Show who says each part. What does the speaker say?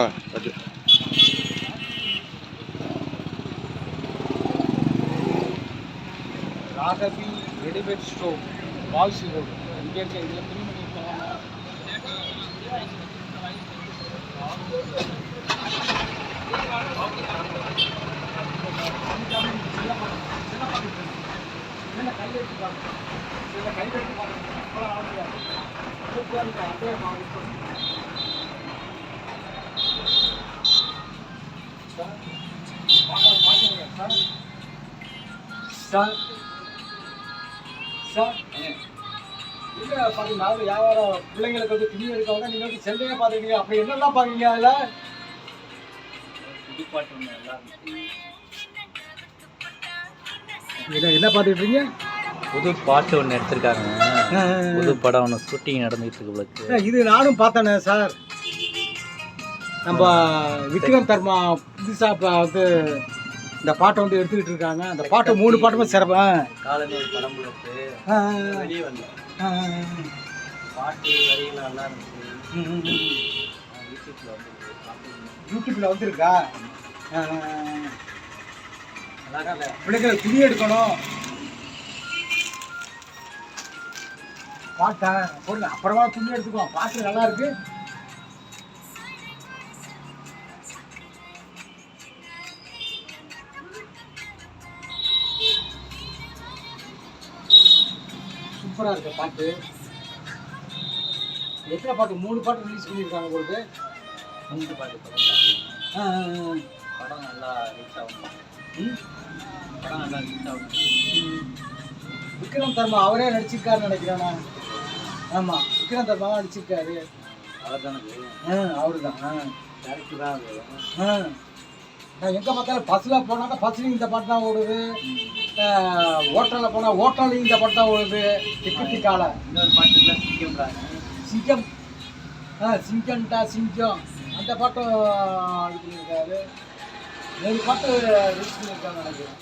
Speaker 1: வாங்க அது
Speaker 2: Raghavi readymade stove வால்சி road இங்கே இருக்க இதில் துணிமணி இருக்காங்க சார் சார் இல்லை பார்த்தீங்கன்னா வியாபாரம் பிள்ளைங்களுக்கு வந்து துணி எடுக்கவங்க நீங்கள் வந்து செல்லையே பார்த்துருக்கீங்க அப்படி என்னெல்லாம் பார்க்குறீங்க அதில்? என்ன என்ன பார்த்துட்டு இருக்கீங்க
Speaker 3: புது பாட்டு ஒன்று எடுத்திருக்காங்க. புது படம் ஒன்று ஷூட்டிங் நடந்துகிட்டு இருக்கு
Speaker 2: இது நானும் பார்த்தேனே சார் நம்ம விக்ரம் தர்மா புதுசாக இப்போ வந்து இந்த பாட்டை வந்து எடுத்துக்கிட்டு இருக்காங்க. அந்த பாட்டு மூணு பாட்டுமே சிறப்பா.
Speaker 3: காலனி ஒரு படம் வெளியே வந்தேன் பாட்டு வரிகள் நல்லா இருந்துச்சு. யூடியூப்ல
Speaker 2: வந்துருக்கா. பிள்ளைங்க துணி எடுக்கணும். பாட்டா போடுங்க. அப்புறமா துணி எடுத்துக்கோ பாட்டு நல்லா இருக்கு. சூப்பரா இருக்கு பாட்டு. எத்தனை பாட்டு? மூணு பாட்டு ரிலீஸ் பண்ணியிருக்காங்க உங்களுக்கு
Speaker 3: மூன்று பாட்டு படம்.
Speaker 2: ஆ, ஆ, ஆ.
Speaker 3: நல்லா ரீச் ஆகும்.
Speaker 2: ம்.
Speaker 3: படம் நல்லா ரீச் ஆகும்.
Speaker 2: விக்ரம் தர்மா அவரே நடிச்சிருக்காருன்னு நினைக்கிறேன் நான். ஆமா விக்ரம் தர்மாவா நடிச்சிருக்காரு.
Speaker 3: அவர் தானே
Speaker 2: ஆ அவரு தான்.
Speaker 3: டேரக்டர் தான் அது
Speaker 2: நான் எங்கே பார்த்தாலும் பஸ்ஸில் போனாக்கா பஸ்லையும் இந்த பாட்டு தான் ஓடுது. ஹோட்டலில் போனால் ஹோட்டல்லையும் இந்த பாட்டு தான் ஓடுது டிக்கு டிக்கால
Speaker 3: இன்னொரு பாட்டு இல்லை சிங்கம்ன்றாங்க.
Speaker 2: சிங்கம். ஆ சிங்கம்டா சிங்கம். அந்த பாட்டும் இது பண்ணியிருக்காரு. ஏழு பாட்டு ரிலீஸ் பண்ணியிருக்காங்க நினைக்கிறேன்